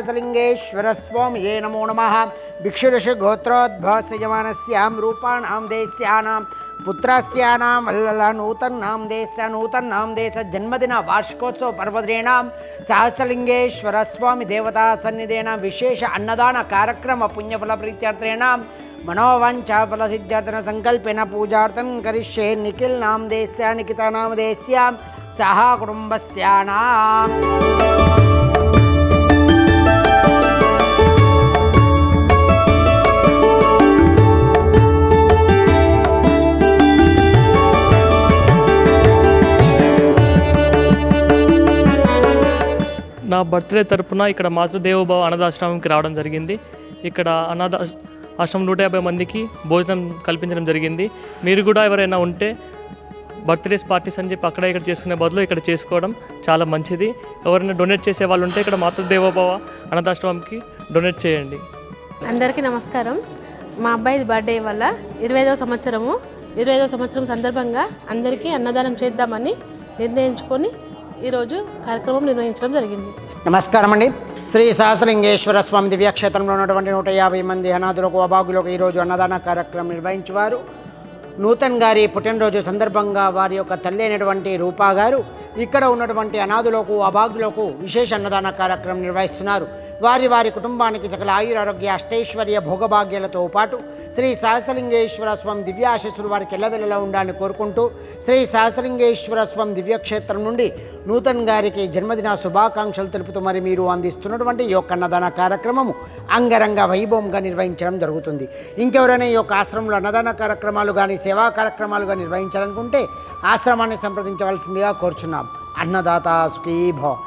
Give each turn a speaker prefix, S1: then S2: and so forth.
S1: సహస్రలింగేశ్వరస్వామియే నమో నమ భిక్షురష గోత్రోద్భవస్యజమానస్యాం రూపాణాం దేశ్యానాం పుత్రస్యానాం వల్లల నూతన్నాం దేశ నూతన్నాం దేశ జన్మదిన వార్షికోత్సవ పర్వదినాం సహస్రలింగేశ్వర స్వామి దేవతా సన్నిధేన విశేష అన్నదాన కార్యక్రమ పుణ్యఫల ప్రీత్యర్థేనాం మనోవాంఛాఫల సిద్ధ్యర్థన సంకల్పేన పూజార్థం కరిష్యే నిఖిల్ నాం
S2: నా బర్త్డే తరపున ఇక్కడ మాతృదేవోభవ అనాథాశ్రమంకి రావడం జరిగింది. ఇక్కడ అనాథ ఆశ్రమం నూట యాభై మందికి భోజనం కల్పించడం జరిగింది. మీరు కూడా ఎవరైనా ఉంటే బర్త్డేస్ పార్టీస్ అని చెప్పి అక్కడ ఇక్కడ చేసుకునే బదులు ఇక్కడ చేసుకోవడం చాలా మంచిది. ఎవరైనా డొనేట్ చేసే వాళ్ళు ఉంటే ఇక్కడ మాతృదేవోభవ అనాథాశ్రమంకి డొనేట్ చేయండి.
S3: అందరికీ నమస్కారం. మా అబ్బాయి బర్త్డే వల్ల ఇరవై ఐదవ సంవత్సరము. ఇరవై ఐదవ సంవత్సరం సందర్భంగా అందరికీ అన్నదానం చేద్దామని నిర్ణయించుకొని ఈరోజు కార్యక్రమం నిర్వహించడం జరిగింది.
S1: నమస్కారం అండి. శ్రీ సహస్రలింగేశ్వర స్వామి దివ్యక్షేత్రంలో ఉన్నటువంటి నూట యాభై మంది అనాథులకు అభాగులకు ఈరోజు అన్నదాన కార్యక్రమం నిర్వహించేవారు. నూతన్ గారి పుట్టినరోజు సందర్భంగా వారి యొక్క తల్లి అయినటువంటి రూపా గారు ఇక్కడ ఉన్నటువంటి అనాథులకు అభాగులకు విశేష అన్నదాన కార్యక్రమం నిర్వహిస్తున్నారు. వారి వారి కుటుంబానికి సకల ఆయురారోగ్య అష్టైశ్వర్య భోగభాగ్యాలతో పాటు శ్రీ సహస్రలింగేశ్వర స్వామి దివ్యాశస్సులు వారికి ఎల్లవెల్లలా ఉండాలని కోరుకుంటూ శ్రీ సహస్రలింగేశ్వర స్వామి దివ్యక్షేత్రం నుండి నూతన్ గారికి జన్మదిన శుభాకాంక్షలు తెలుపుతూ మరి మీరు అందిస్తున్నటువంటి ఈ యొక్క అన్నదాన కార్యక్రమము అంగరంగ వైభవంగా నిర్వహించడం జరుగుతుంది. ఇంకెవరైనా ఈ యొక్క ఆశ్రమంలో అన్నదాన కార్యక్రమాలు కానీ సేవా కార్యక్రమాలు కానీ నిర్వహించాలనుకుంటే ఆశ్రమాన్ని సంప్రదించవలసిందిగా కోరుచున్నాం. अन्नदाता सुखी भव